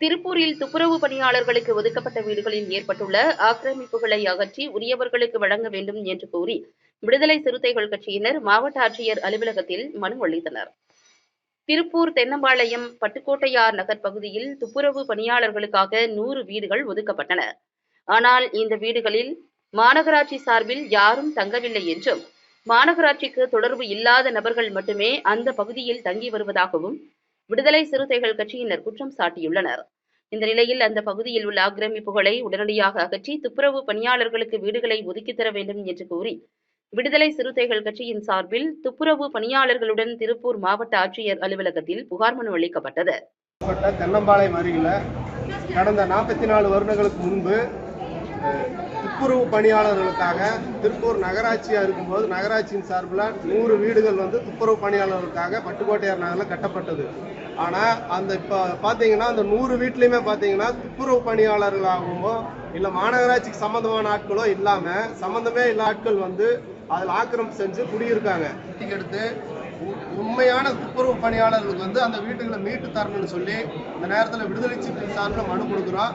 திருப்பூரில் துப்புரவு பணியாளர்களுக்கு ஒதுக்கப்பட்ட வீடுகளில் ஏற்பட்டுள்ள ஆக்கிரமிப்புகளை அகற்றி உரியவர்களுக்கு வழங்க வேண்டும் என்று கூறி விடுதலை சிறுத்தைகள் கட்சியினர் மாவட்ட ஆட்சியர் அலுவலகத்தில் மனு அளித்தனர். திருப்பூர் தென்னம்பாளையம் பட்டுக்கோட்டையார் நகர் பகுதியில் துப்புரவு பணியாளர்களுக்காக நூறு வீடுகள் ஒதுக்கப்பட்டன. ஆனால் இந்த வீடுகளில் மாநகராட்சி சார்பில் யாரும் தங்கவில்லை என்றும் மாநகராட்சிக்கு தொடர்பு இல்லாத நபர்கள் மட்டுமே அந்த பகுதியில் தங்கி வருவதாகவும் விடுதலை சிறுத்தைகள் கட்சியினர் குற்றம் சாட்டியுள்ளனர். இந்த நிலையில் அந்த பகுதியில் உள்ள ஆக்கிரமிப்புகளை உடனடியாக அகற்றி துப்புரவு பணியாளர்களுக்கு வீடுகளை ஒதுக்கித் தர வேண்டும் என்று கூறி விடுதலை சிறுத்தைகள் கட்சியின் சார்பில் துப்புரவு பணியாளர்களுடன் திருப்பூர் மாவட்ட ஆட்சியர் அலுவலகத்தில் புகார் மனு அளிக்கப்பட்டது. தென்னம்பாளையம் அருகில் கடந்த நாற்பத்தி நாலு வருடங்களுக்கு முன்பு துப்புரவு பணியாளர்களுக்காக திருப்பூர் நகராட்சியாக இருக்கும்போது நகராட்சியின் சார்பில் நூறு வீடுகள் வந்து துப்புரவு பணியாளர்களுக்காக பட்டுக்கோட்டையார் நகரில் கட்டப்பட்டது. ஆனால் அந்த இப்போ பார்த்தீங்கன்னா அந்த நூறு வீட்லேயுமே பார்த்தீங்கன்னா துப்புரவு பணியாளர்களாகவோ இல்லை மாநகராட்சிக்கு சம்மந்தமான ஆட்களோ இல்லாமல் சம்மந்தமே இல்லை ஆட்கள் வந்து அதில் ஆக்கிரமிப்பு செஞ்சு குடியிருக்காங்க. எடுத்து உ- உண்மையான துப்புரவு பணியாளர்களுக்கு வந்து அந்த வீட்டுகளை மீட்டு தரணும்னு சொல்லி இந்த நேரத்தில் விடுதலை சிறுத்தை சார்பில் மனு கொடுக்குறோம்.